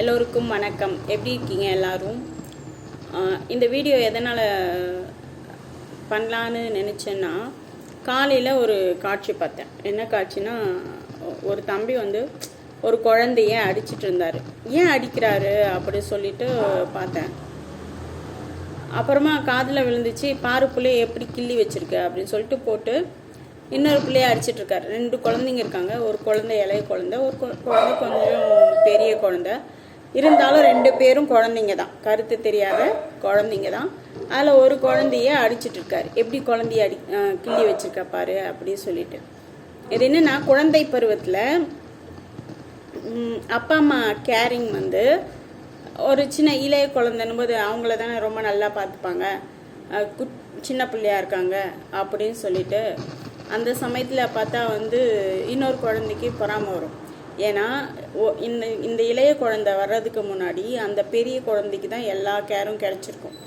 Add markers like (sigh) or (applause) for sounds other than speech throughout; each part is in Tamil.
எல்லோருக்கும் வணக்கம். எப்படி இருக்கீங்க எல்லோரும்? இந்த வீடியோ எதனால் பண்ணலான்னு நினச்சேன்னா காலையில் ஒரு காட்சி பார்த்தேன். என்ன காட்சினா ஒரு தம்பி வந்து ஒரு குழந்தைய அடிச்சிட்டு இருந்தார். ஏன் அடிக்கிறாரு அப்படி சொல்லிட்டு பார்த்தேன். அப்புறமா காதில் விழுந்துச்சு பாரு பிள்ளைய எப்படி கிள்ளி வச்சுருக்க? அப்படின்னு சொல்லிட்டு போட்டு இன்னொரு பிள்ளைய அடிச்சிட்ருக்காரு ரெண்டு குழந்தைங்க இருக்காங்க. ஒரு குழந்தை இளைய குழந்தை ஒரு குழந்தை கொஞ்சம் பெரிய குழந்தை. இருந்தாலும் ரெண்டு பேரும் குழந்தைங்க தான். கருத்து தெரியாத குழந்தைங்க தான். அதில் ஒரு குழந்தைய அடிச்சிட்டு இருக்காரு. எப்படி குழந்தைய அடி கிள்ளி வச்சிருக்க பாரு அப்படின்னு சொல்லிட்டு. இது என்னன்னா குழந்தை பருவத்தில் அப்பா அம்மா கேரிங் வந்து ஒரு சின்ன இளைய குழந்தைன்னும் போது அவங்கள தானே ரொம்ப நல்லா பார்த்துப்பாங்க. குட் சின்ன பிள்ளையா இருக்காங்க அப்படின்னு சொல்லிட்டு அந்த சமயத்தில் பார்த்தா வந்து இன்னொரு குழந்தைக்கு பொறாமல் வரும். ஏன்னா இந்த இந்த இளைய குழந்தை வர்றதுக்கு முன்னாடி அந்த பெரிய குழந்தைக்கு தான் எல்லா கேரும் கிடைச்சிருக்கும்.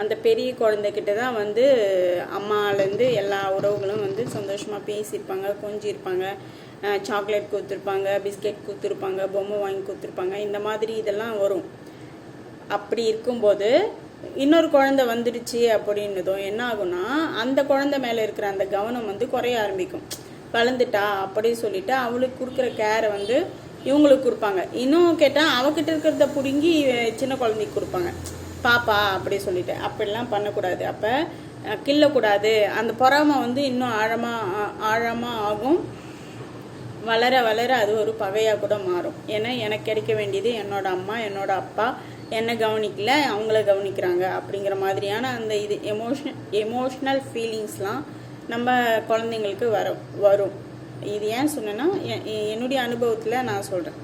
அந்த பெரிய குழந்தைகிட்ட தான் வந்து அம்மாலேருந்து எல்லா உறவுகளும் வந்து சந்தோஷமாக பேசியிருப்பாங்க கொஞ்சிருப்பாங்க சாக்லேட் கொடுத்துருப்பாங்க பிஸ்கெட் கொடுத்துருப்பாங்க பொம்மை வாங்கி கொடுத்துருப்பாங்க. இந்த மாதிரி இதெல்லாம் வரும். அப்படி இருக்கும்போது இன்னொரு குழந்தை வந்துடுச்சு அப்படின்னதும் என்ன ஆகும்னா அந்த குழந்தை மேலே இருக்கிற அந்த கவனம் வந்து குறைய ஆரம்பிக்கும். வளர்ந்துட்டா அப்படின்னு சொல்லிட்டு அவளுக்கு கொடுக்குற கேரை வந்து இவங்களுக்கு கொடுப்பாங்க. இன்னும் கேட்டால் அவகிட்ட இருக்கிறத பிடுங்கி சின்ன குழந்தைக்கு கொடுப்பாங்க. பாப்பா அப்படி சொல்லிட்டு. அப்படிலாம் பண்ணக்கூடாது. அப்போ கிள்ளக்கூடாது. அந்த பொறாமை வந்து இன்னும் ஆழமாக ஆழமாக ஆகும். வளர வளர அது ஒரு பகையாக கூட மாறும். ஏன்னா எனக்கு கிடைக்க வேண்டியது என்னோட அம்மா என்னோட அப்பா. என்னை கவனிக்கல அவங்கள கவனிக்கிறாங்க. அப்படிங்கிற மாதிரியான அந்த இது எமோஷன் எமோஷ்னல் ஃபீலிங்ஸ்லாம் நம்ம குழந்தைங்களுக்கு வர வரும். இது ஏன் சொன்னேன்னா என்னுடைய அனுபவத்தில் நான் சொல்கிறேன்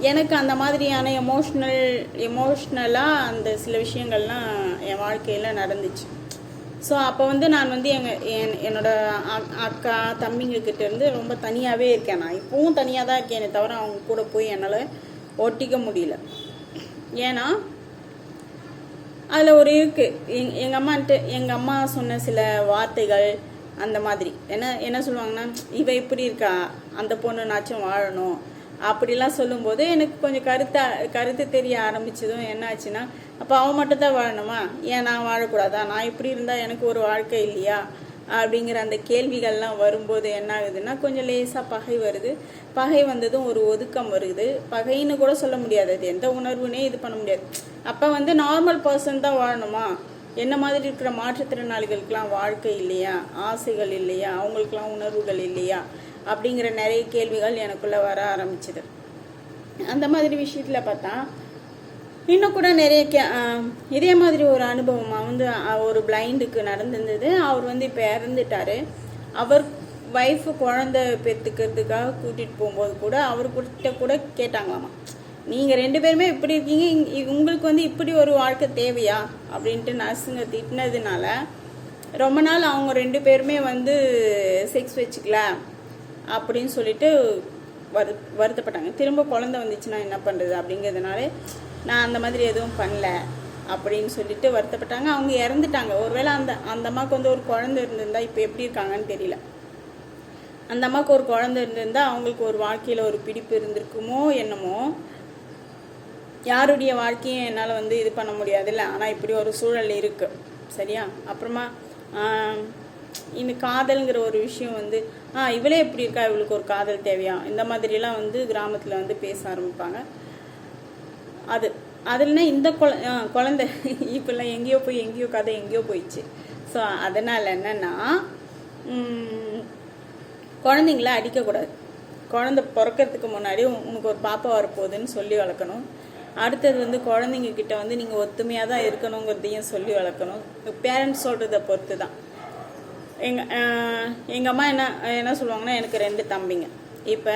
எனக்கு அந்த மாதிரியான எமோஷ்னல் எமோஷ்னலாக அந்த சில விஷயங்கள்லாம் என் வாழ்க்கையில் நடந்துச்சு. ஸோ அப்போ வந்து நான் வந்து எங்கள் என் என்னோட அக்- அக்கா தம்பிங்கக்கிட்டேருந்து இருந்து ரொம்ப தனியாகவே இருக்கேன் நான். இப்போவும் தனியாக தான் இருக்கேனே தவிர அவங்க கூட போய் என்னால் ஒட்டிக்க முடியல. ஏன்னா அதில் ஒரு இருக்கு. எங் எங்கள் அம்மான்ட்டு எங்கள் அம்மா சொன்ன சில வார்த்தைகள் அந்த மாதிரி. என்ன என்ன சொல்லுவாங்கன்னா இவ இப்படி இருக்கா? அந்த பொண்ணுனாச்சும் வாழணும். அப்படிலாம் சொல்லும்போது எனக்கு கொஞ்சம் கருத்தா கருத்து தெரிய ஆரம்பிச்சதும் என்ன ஆச்சுன்னா அப்போ அவன் மட்டும் தான் வாழணுமா? ஏன் நான் வாழக்கூடாதா? நான் இப்படி இருந்தால் எனக்கு ஒரு வாழ்க்கை இல்லையா? அப்படிங்கிற அந்த கேள்விகள்லாம் வரும்போது என்ன ஆகுதுன்னா கொஞ்சம் லேசாக பகை வருது. பகை வந்ததும் ஒரு ஒதுக்கம் வருது. பகைன்னு கூட சொல்ல முடியாது. அது எந்த உணர்வுனே இது பண்ண முடியாது. அப்போ வந்து நார்மல் பர்சன் தான் வாழணுமா? என்ன மாதிரி இருக்கிற மாற்றுத்திறனாளிகளுக்கெல்லாம் வாழ்க்கை இல்லையா? ஆசைகள் இல்லையா? அவங்களுக்கெல்லாம் உணர்வுகள் இல்லையா? அப்படிங்கிற நிறைய கேள்விகள் எனக்குள்ளே வர ஆரம்பிச்சிது. அந்த மாதிரி விஷயத்தில் பார்த்தா இன்னும் கூட நிறைய கே இதே மாதிரி ஒரு அனுபவமாக வந்து ஒரு பிளைண்டுக்கு நடந்திருந்தது. அவர் வந்து இப்போ இறந்துட்டாரு. அவர் ஒய்ஃபு குழந்தை பெற்றுக்கிறதுக்காக கூட்டிகிட்டு போகும்போது கூட அவர்கிட்ட கூட கேட்டாங்களாமா நீங்கள் ரெண்டு பேருமே இப்படி இருக்கீங்க. உங்களுக்கு வந்து இப்படி ஒரு வாழ்க்கை தேவையா? அப்படின்ட்டு நர்ஸுங்க திட்டினதுனால ரொம்ப நாள் அவங்க ரெண்டு பேருமே வந்து செக்ஸ் வச்சுக்கல அப்படின்னு சொல்லிட்டு வரு வருத்தப்பட்டாங்க. திரும்ப குழந்தை வந்துச்சுன்னா என்ன பண்ணுறது அப்படிங்கிறதுனால நான் அந்த மாதிரி எதுவும் பண்ணல அப்படின்னு சொல்லிட்டு வருத்தப்பட்டாங்க. அவங்க இறந்துட்டாங்க. ஒருவேளை அந்த அந்த அம்மாவுக்கு வந்து ஒரு குழந்தை இருந்திருந்தா இப்போ எப்படி இருக்காங்கன்னு தெரியல. அந்த அம்மாவுக்கு ஒரு குழந்தை இருந்திருந்தா அவங்களுக்கு ஒரு வாழ்க்கையில் ஒரு பிடிப்பு இருந்திருக்குமோ என்னமோ யாருடைய வாழ்க்கையும் என்னால் வந்து இது பண்ண முடியாதுல்ல. ஆனால் இப்படி ஒரு சூழல் இருக்குது சரியா? அப்புறமா இந்த காதல்ங்கிற ஒரு விஷயம் வந்து ஆ இவளே எப்படி இருக்கா? இவளுக்கு ஒரு காதல் தேவையா? இந்த மாதிரிலாம் வந்து கிராமத்தில் வந்து பேச ஆரம்பிப்பாங்க. அது அதுலனா இந்த குழ குழந்தை (laughs) இப்போல்லாம் எங்கேயோ போய் எங்கேயோ கதை எங்கேயோ போயிடுச்சு. ஸோ அதனால் என்னென்னா குழந்தைங்கள அடிக்கக்கூடாது. குழந்தை பிறக்கறதுக்கு முன்னாடி உங்களுக்கு உனக்கு ஒரு பாப்பா வரப்போகுதுன்னு சொல்லி வளர்க்கணும். அடுத்தது வந்து குழந்தைங்க கிட்ட வந்து நீங்கள் ஒத்துமையாக தான் இருக்கணுங்கிறதையும் சொல்லி வளர்க்கணும். பேரண்ட்ஸ் சொல்கிறத பொறுத்து தான். எங்கள் எங்கள் அம்மா என்ன என்ன சொல்லுவாங்கன்னா எனக்கு ரெண்டு தம்பிங்க. இப்போ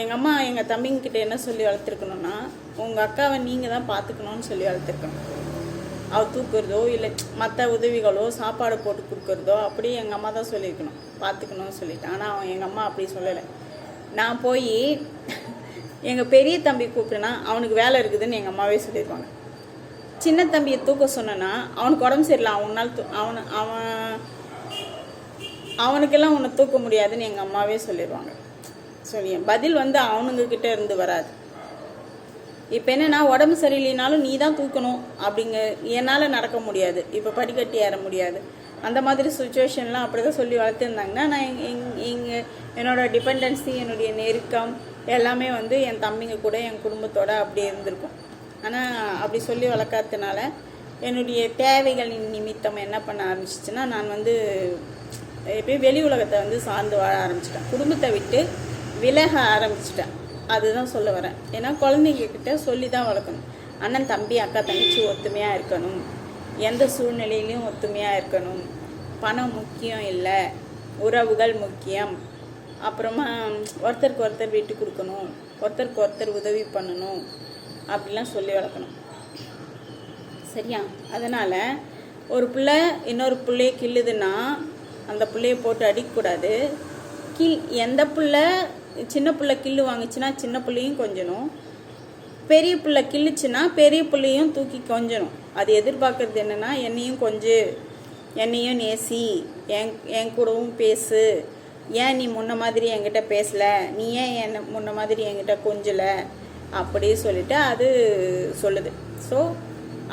எங்கள் அம்மா எங்கள் தம்பிங்கிட்ட என்ன சொல்லி வளர்த்துருக்கணும்னா உங்கள் அக்காவை நீங்கள் தான் பார்த்துக்கணும்னு சொல்லி வளர்த்துருக்கணும். அவள் தூக்குறதோ இல்லை மற்ற உதவிகளோ சாப்பாடு போட்டு கொடுக்குறதோ அப்படி எங்கள் அம்மா தான் சொல்லியிருக்கணும். பார்த்துக்கணும்னு சொல்லிட்டு. ஆனால் அவன் எங்கள் அம்மா அப்படி சொல்லலை. நான் போய் எங்கள் பெரிய தம்பி கூப்பிட்டேனா அவனுக்கு வேலை இருக்குதுன்னு எங்கள் அம்மாவே சொல்லியிருப்பாங்க. சின்ன தம்பியை தூக்க சொன்னேன்னா அவனுக்கு உடம்பு சரியில்லை. அவனால் தூ அவனை அவன் அவனுக்கெல்லாம் உன்னை தூக்க முடியாதுன்னு எங்கள் அம்மாவே சொல்லிடுவாங்க சொல்லி பதில் வந்து அவனுங்க கிட்ட இருந்து வராது. இப்போ என்னன்னா உடம்பு சரியில்லைனாலும் நீ தான் தூக்கணும் அப்படிங்க என்னால் நடக்க முடியாது. இப்போ படிக்கட்டி ஏற முடியாது. அந்த மாதிரி சுச்சுவேஷன்லாம் அப்படி தான் சொல்லி வளர்த்துருந்தாங்கன்னா நான் எங் இங்கே எங்கள் என்னோட டிபெண்டன்சி என்னுடைய நெருக்கம் எல்லாமே வந்து என் தம்பிங்க கூட என் குடும்பத்தோடு அப்படி இருந்திருக்கும். ஆனால் அப்படி சொல்லி வளர்க்காததுனால என்னுடைய தேவைகளின் நிமித்தம் என்ன பண்ண ஆரம்பிச்சிச்சுன்னா நான் வந்து எப்பயும் வெளி உலகத்தை வந்து சார்ந்து வாழ ஆரம்பிச்சிட்டேன். குடும்பத்தை விட்டு விலக ஆரம்பிச்சிட்டேன். அதுதான் சொல்ல வரேன். ஏன்னா குழந்தைங்கக்கிட்ட சொல்லி தான் வளர்க்கணும். அண்ணன் தம்பி அக்கா தங்கச்சி ஒத்துமையாக இருக்கணும். எந்த சூழ்நிலையிலையும் ஒத்துமையாக இருக்கணும். பணம் முக்கியம் இல்லை. உறவுகள் முக்கியம். அப்புறமா ஒருத்தருக்கு ஒருத்தர் விட்டு கொடுக்கணும். ஒருத்தருக்கு ஒருத்தர் உதவி பண்ணணும். அப்படிலாம் சொல்லி வளர்க்கணும். சரியா? அதனால் ஒரு பிள்ளை இன்னொரு பிள்ளைய கிள்ளுதுன்னா அந்த பிள்ளைய போட்டு அடிக்கக்கூடாது. கீழ் எந்த பிள்ளை சின்ன பிள்ளை கில்லு வாங்குச்சுன்னா சின்ன பிள்ளையும் கொஞ்சணும். பெரிய பிள்ளை கிள்ளுச்சுன்னா பெரிய பிள்ளையும் தூக்கி கொஞ்சணும். அது எதிர்பார்க்கறது என்னென்னா என்னையும் கொஞ்சம் என்னையும் நேசி என் என் கூடவும் பேசு. ஏன் நீ முன்ன மாதிரி என்கிட்ட பேசல? நீ ஏன் என்ன முன்ன மாதிரி என்கிட்ட கொஞ்சல? அப்படி சொல்லிட்டு அது சொல்லுது. ஸோ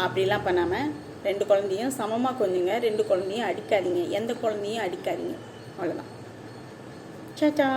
அப்படிலாம் பண்ணாமல் ரெண்டு குழந்தையும் சமமாக கொஞ்சுங்க. ரெண்டு குழந்தையும் அடிக்காதீங்க. எந்த குழந்தையும் அடிக்காதீங்க. அவ்வளோதான் சாச்சா